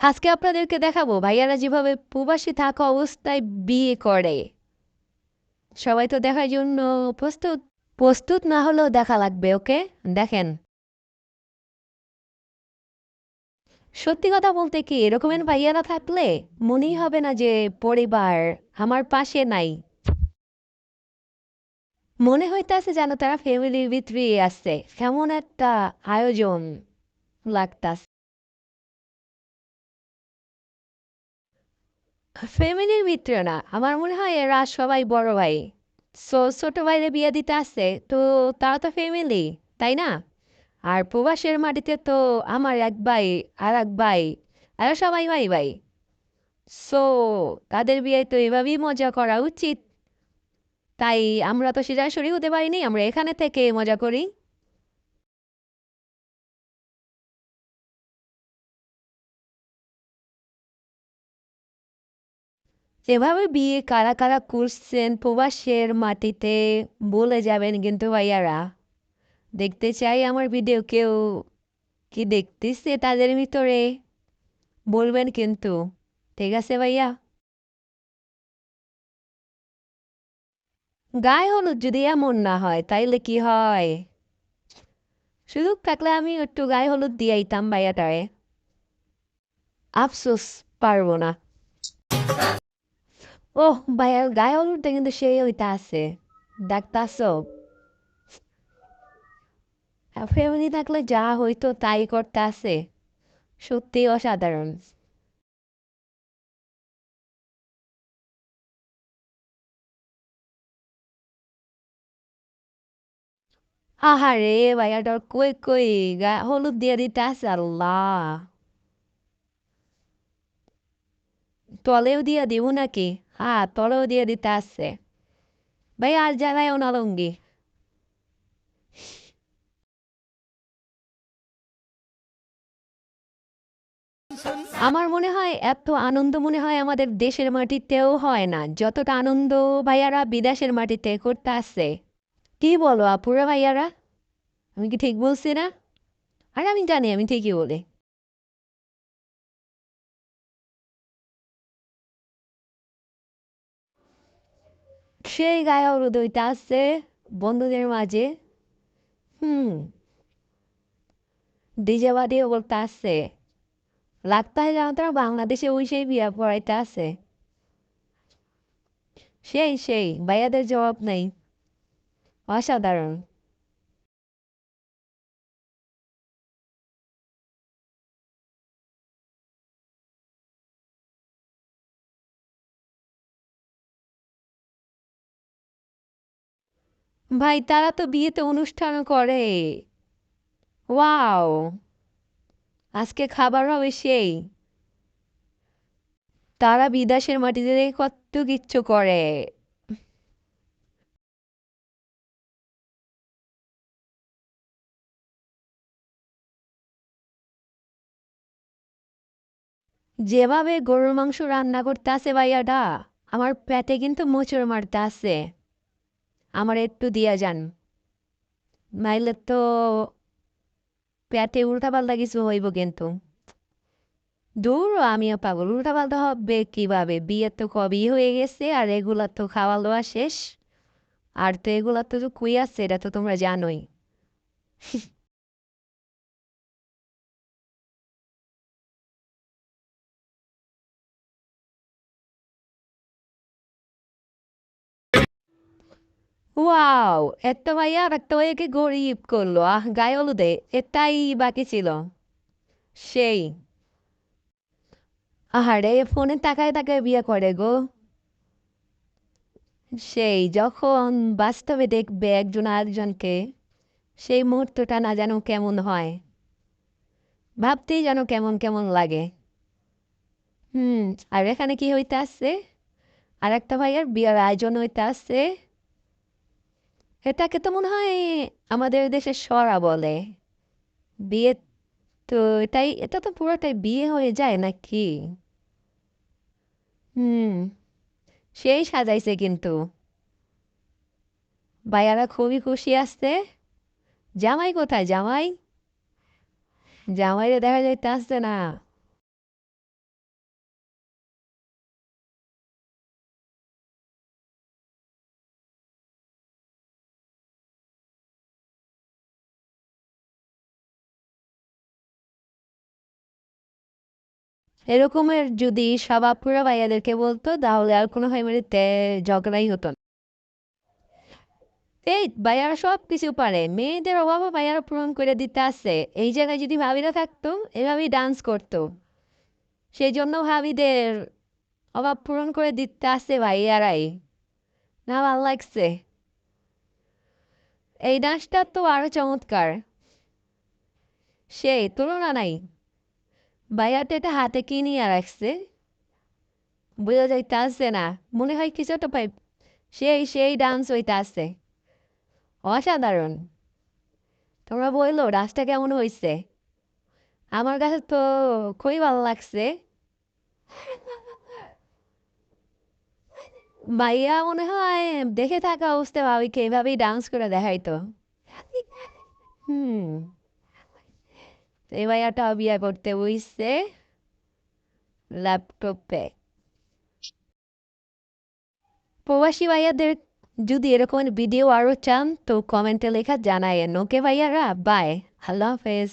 আজকে আপনাদেরকে দেখাবো ভাইয়ারা যেভাবে প্রবাসী থাকা অবস্থায় বিয়ে করে। সবাই তো দেখার জন্য প্রস্তুত। প্রস্তুত না হলেও দেখা লাগবে, ওকে? দেখেন। সত্যি কথা বলতে কি, এরকমের ভাইয়ারা থাকলে মনেই হবে না যে পরিবার আমার পাশে নাই। মনে হইতেছে যেন তারা ফ্যামিলির ভিতরে আসছে কেমন একটা আয়োজন লাগতাছে। ফ্যামিলির মিত্র না। আমার মনে হয় এরা সবাই বড় ভাই। সো ছোট ভাইরে বিয়ে দিতে আসছে তো তারা তো ফ্যামিলি, তাই না? আর প্রবাসের মাটিতে তো আমার এক ভাই আর এক ভাই, এরা সবাই ভাই ভাই। সো তাদের বিয়ে তো এভাবেই মজা করা উচিত। তাই আমরা তো সরাসরি হতে পারিনি, আমরা এখানে থেকে মজা করি। যেভাবে বিয়ে কারা কারা করছেন প্রবাসের মাটিতে বলে যাবেন কিন্তু ভাইয়ারা। দেখতে চাই আমার ভিডিও কেউ কি দেখতেছে তাদের ভিতরে। বলবেন কিন্তু, ঠিক আছে ভাইয়া? গায়ে হলুদ যদি এমন না হয়, তাইলে কি হয়? সুযোগ থাকলে আমি একটু গায়ে হলুদ দিয়াইতাম ভাইয়াটারে। আফসোস পারব না। গায়ে হলুদটা কিন্তু সেই ওইটা আছে দেখতাছ ফ্যামিলি থাকলে যা হইতো তাই করতে আছে সত্যি অসাধারণ আহারে ভাইয়াটার কই কই গা হলুদ দিয়ে দিতে আছে আল্লাহ তলেও দিয়ে দিব নাকি হ্যাঁ তলেও দিয়ে দিতে আছে ভাই আর জ্বালায়ও না লঙ্গি আমার মনে হয় এত আনন্দ মনে হয় আমাদের দেশের মাটিতেও হয় না যতটা আনন্দ ভাইয়ারা বিদেশের মাটিতে করতে আসছে কি বলো আপুরা ভাইয়ারা আমি কি ঠিক বলছি না আর আমি জানি আমি ঠিকই বলি সেই গায়ে হলুদ আসছে বন্ধুদের মাঝে হুম ডিজে বাদিও বলতে আছে লাগতে হয় তারা বাংলাদেশে ওই সেই বিয়া পড়াইতে আছে সেই সেই ভাইয়াদের জবাব নেই অসাধারণ ভাই, তারা তো বিয়েতে অনুষ্ঠানও করে। ওয়াও। আজকে খাবার হবে সেই। তারা বিদেশের মাটিতে কত কিচ্ছু করে। যেভাবে গরুর মাংস রান্না করতে আছে ভাইয়াটা, আমার পেটে কিন্তু মোচড় মারতে আছে আমার একটু দিয়া যান। নাইলে তো পেটে উল্টাপাল্টা কিছু হইব কিন্তু। দূর, আমিও পাগল। উল্টাপাল্টা হবে কীভাবে? বিয়ে তো কবেই হয়ে গেছে, আর এগুলা তো খাওয়া দাওয়া শেষ। আর তো এগুলা তো কুই আছে, এটা তো তোমরা জানোই। ওয়াও একটা ভাইয়া আর একটা ভাইয়াকে গরিব করল আহ গায়ে হলুদে এটাই বাকি ছিল সেই আহারে ফোনে তাকায় তাকায় বিয়ে করে গো সেই যখন বাস্তবে দেখবে একজন আরেকজনকে সেই মুহূর্তটা না যেন কেমন হয় ভাবতেই যেন কেমন কেমন লাগে হুম আর এখানে কি হইতে আসছে আর একটা ভাইয়ার বিয়ের আয়োজন হইতে আসছে এটাকে তো মনে হয় আমাদের দেশে সরা বলে। বিয়ে তো এটাই, এটা তো পুরোটাই বিয়ে হয়ে যায় নাকি? হুম, সেই সাজাইছে কিন্তু। ভাইয়ারা খুবই খুশি আসছে জামাই কোথায় জামাই? জামাইরে দেখা যাইতে আসছে না। এরকমের যদি স্বভাবপুরা ভাইয়াদেরকে বলতো, তাহলে আর কোনো ফ্যামিলিতে ঝগড়াই হতো না। এই ভাইয়ারা সব কিছু পারে। মেয়েদের অভাবও ভাইয়ারা পূরণ করে দিতে আসে এই জায়গায় যদি ভাবিরা থাকতো, এভাবেই ডান্স করতো। সেই জন্য ভাবিদের অভাব পূরণ করে দিতে আসে ভাইয়ারাই। না, ভালো লাগছে। এই ডান্সটা তো আরও চমৎকার। সেই, তুলনা নাই। ভাইয়াটা এটা হাতে কি নিয়ে রাখছে। বোঝা যাইতে আসছে না। মনে হয় কিছু একটা পাই সেই সেই ডান্স হইতে আসছে অসাধারণ। তোমরা বলল ডান্সটা কেমন হয়েছে আমার কাছে তো খুবই ভালো লাগছে। ভাইয়া মনে হয় দেখে থাকা অবস্থা ভাবিকে এভাবেই ডান্স করে দেখাইতো। হুম। এই ভাইয়াটা বিয়ে করতে বইছে ল্যাপটপে প্রবাসী ভাইয়াদের যদি এরকম ভিডিও আরও চান তো কমেন্টে লেখা জানায়েন ওকে ভাইয়ারা বাই আল্লাহ হাফেজ